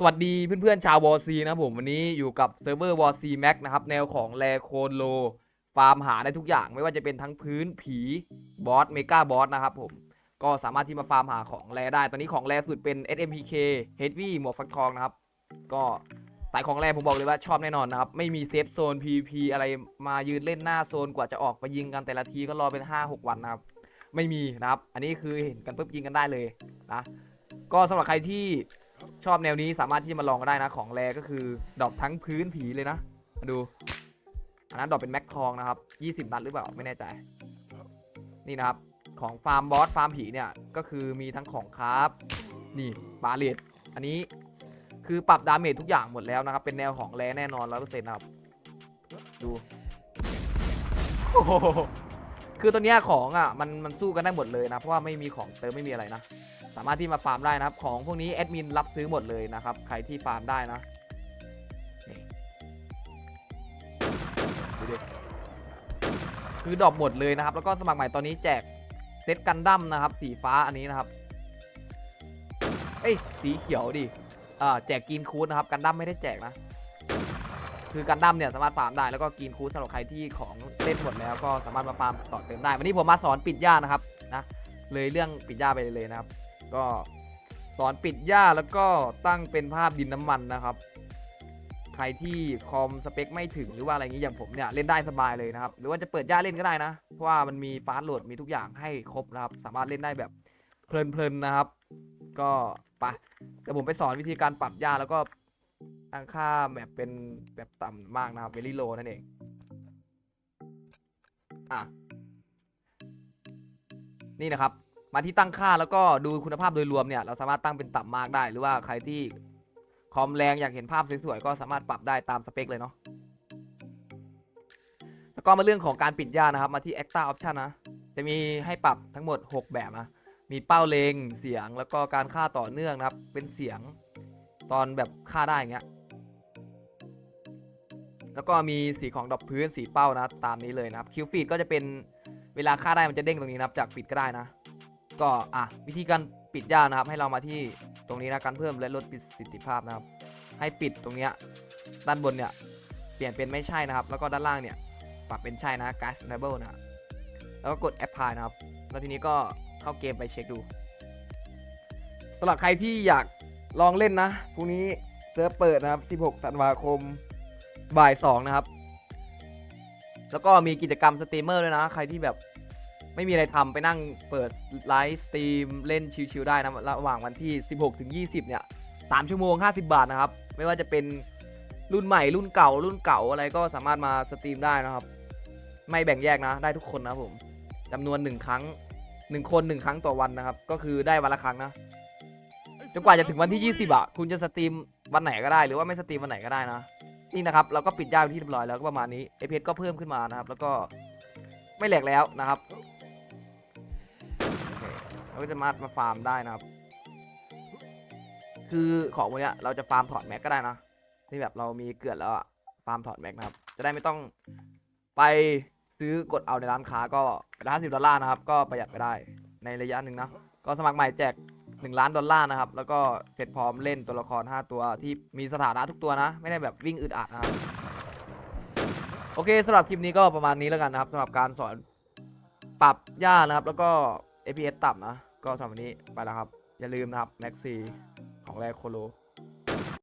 สวัสดีเพื่อนๆชาววอซีนะครับผมวันนี้อยู่กับเซิร์ฟเวอร์วอซีแม็กนะครับ แนวของแลโคนโล ฟาร์มหาได้ทุกอย่างไม่ว่าจะเป็นทั้งพื้นผีบอสเมกาบอสนะครับผม ก็สามารถที่มาฟาร์มหาของแรได้ ตอนนี้ของแรสุดเป็น SMPK Heavy หมวกฟักทองนะครับ ก็สายของแรผมบอกเลยว่าชอบแน่นอนนะครับ ไม่มีเซฟโซน PP อะไรมายืนเล่นหน้าโซนกว่าจะออกไปยิงกันแต่ละทีก็รอเป็น 5-6 วันนะครับ ไม่มีนะครับ อันนี้คือเห็นกันปุ๊บยิงกันได้เลยนะก็สำหรับใครที่ ชอบแนวนี้สามารถที่จะมาลองกันได้นะของแรก็คือดรอปทั้งพื้นผีเลยนะมาดูอันนั้นดรอปเป็นแม็กทองนะครับ20นัดหรือเปล่าไม่แน่ใจ นี่นะครับของฟาร์มบอสฟาร์มผีเนี่ยก็คือมีทั้งของคราฟนี่บาเลตอันนี้คือปรับดาเมจทุกอย่างหมดแล้วนะครับ เป็นแนวของแรแน่นอนร้อยเปอร์เซ็นต์นะครับ ดูโอ้ คือตัวเนี้ยของอะมันมันสู้กันได้หมดเลยนะเพราะว่าไม่มีของเติมไม่มีอะไรนะสามารถที่มาฟาร์มได้นะครับ ของพวกนี้แอดมินรับซื้อหมดเลยนะครับ ใครที่ฟาร์มได้นะดูดิคือดรอปหมดเลยนะครับ แล้วก็สมัครใหม่ตอนนี้แจกเซตกันดั้มนะครับ สีฟ้าอันนี้นะครับ เอ้ยสีเขียวดิอ่าแจกกินคูดนะครับ กันดั้มไม่ได้แจกนะ คือกันดั้มเนี่ยสามารถฟาร์มได้แล้วก็กินคูดสำหรับใครที่ของเล่นหมดแล้วก็สามารถมาฟาร์มต่อเติมได้ วันนี้ผมมาสอนปิดหญ้านะครับนะเลยเรื่องปิดหญ้าไปเลยนะครับ ก็สอนปิดหญ้าแล้วก็ตั้งเป็นภาพดินน้ำมันนะครับ ใครที่คอมสเปคไม่ถึงหรือว่าอะไรอย่างนี้อย่างผมเนี่ยเล่นได้สบายเลยนะครับ หรือว่าจะเปิดหญ้าเล่นก็ได้นะ เพราะว่ามันมีฟาสต์โหลดมีทุกอย่างให้ครบนะครับ สามารถเล่นได้แบบเพลินๆนะครับ ก็ไปเดี๋ยวผมไปสอนวิธีการปรับหญ้าแล้วก็ ตั้งค่าแบบเป็นแบบต่ำมากนะครับเวลี่โลนั่นเอง อะ นี่นะครับ มาที่ตั้งค่าแล้วก็ดูคุณภาพโดยรวมเนี่ย เราสามารถตั้งเป็นต่ำมากได้ หรือว่าใครที่คอมแรงอยากเห็นภาพสวยๆ ก็สามารถปรับได้ตามสเปคเลยเนาะ แล้วก็มาเรื่องของการปิดหญ้านะครับ มาที่ extra option นะ จะมีให้ปรับทั้งหมด 6 แบบนะ มีเป้าเลง เสียง แล้วก็การฆ่าต่อเนื่องนะครับ เป็นเสียงตอนแบบฆ่าได้อย่างเงี้ย แล้วก็มีสีของดอกพื้นสีเป้านะตามนี้เลยนะครับคิวฟีดก็จะเป็นเวลาฆ่าได้มันจะเด้งตรงนี้นะครับจากปิดก็ได้นะ ก็อะวิธีการปิดหญ้านะครับ ให้เรามาที่ตรงนี้นะการเพิ่มและลดประสิทธิภาพนะครับ ให้ปิดตรงเนี้ยด้านบนเนี่ยเปลี่ยนเป็นไม่ใช่นะครับ แล้วก็ด้านล่างเนี่ยปรับเป็นใช่นะ gas enable นะแล้วก็กด apply นะครับ แล้วทีนี้ก็เข้าเกมไปเช็คดูสำหรับใครที่อยากลองเล่นนะพรุ่งนี้เซิร์ฟเปิดนะครับ 16 ธันวาคม บ่าย2นะครับ แล้วก็มีกิจกรรมสตรีมเมอร์ด้วยนะ ใครที่แบบไม่มีอะไรทำไปนั่งเปิดไลฟ์สตรีมเล่นชิวๆได้นะระหว่างวันที่ 16 ถึง 20 เนี่ย 3 ชั่วโมง 50 บาทนะครับ ไม่ว่าจะเป็นรุ่นใหม่รุ่นเก่า รุ่นเก่าอะไรก็สามารถมาสตรีมได้นะครับ ไม่แบ่งแยกนะ ได้ทุกคนนะผมจำนวน 1 ครั้ง 1 คน 1 ครั้งต่อวันนะครับ ก็คือได้วันละครั้งนะจนกว่าจะถึงวันที่ 20อะคุณจะสตรีมวันไหนก็ได้ หรือว่าไม่สตรีมวันไหนก็ได้นะ นี่นะครับเราก็ปิดยาวที่เรียบร้อยแล้วก็ประมาณนี้ APS ก็เพิ่มขึ้นมานะครับ แล้วก็ไม่แหลกแล้วนะครับเราก็จะมามาฟาร์มได้นะครับ คือของพวกนี้เราจะฟาร์มถอดแม็กก็ได้นะที่แบบเรามีเกลือแล้วฟาร์มถอดแม็กนะครับ จะได้ไม่ต้องไปซื้อกดเอาในร้านค้าก็ร้านสิบดอลลาร์นะครับ ก็ประหยัดไปได้ในระยะหนึ่งนะ ก็สมัครใหม่แจก 1 ล้านดอลลาร์นะครับ แล้วก็เสร็จพร้อมเล่นตัวละคร 5 ตัวที่มีสถานะทุกตัวนะ ไม่ได้แบบวิ่งอึดอัดนะครับ โอเคสำหรับคลิปนี้ก็ประมาณนี้แล้วกันนะครับสำหรับการสอนปรับย่านะครับ แล้วก็ APS ต่ำนะ ก็สำหรับวันนี้ไปแล้วครับ อย่าลืมนะครับ Maxi ของแรกโคโล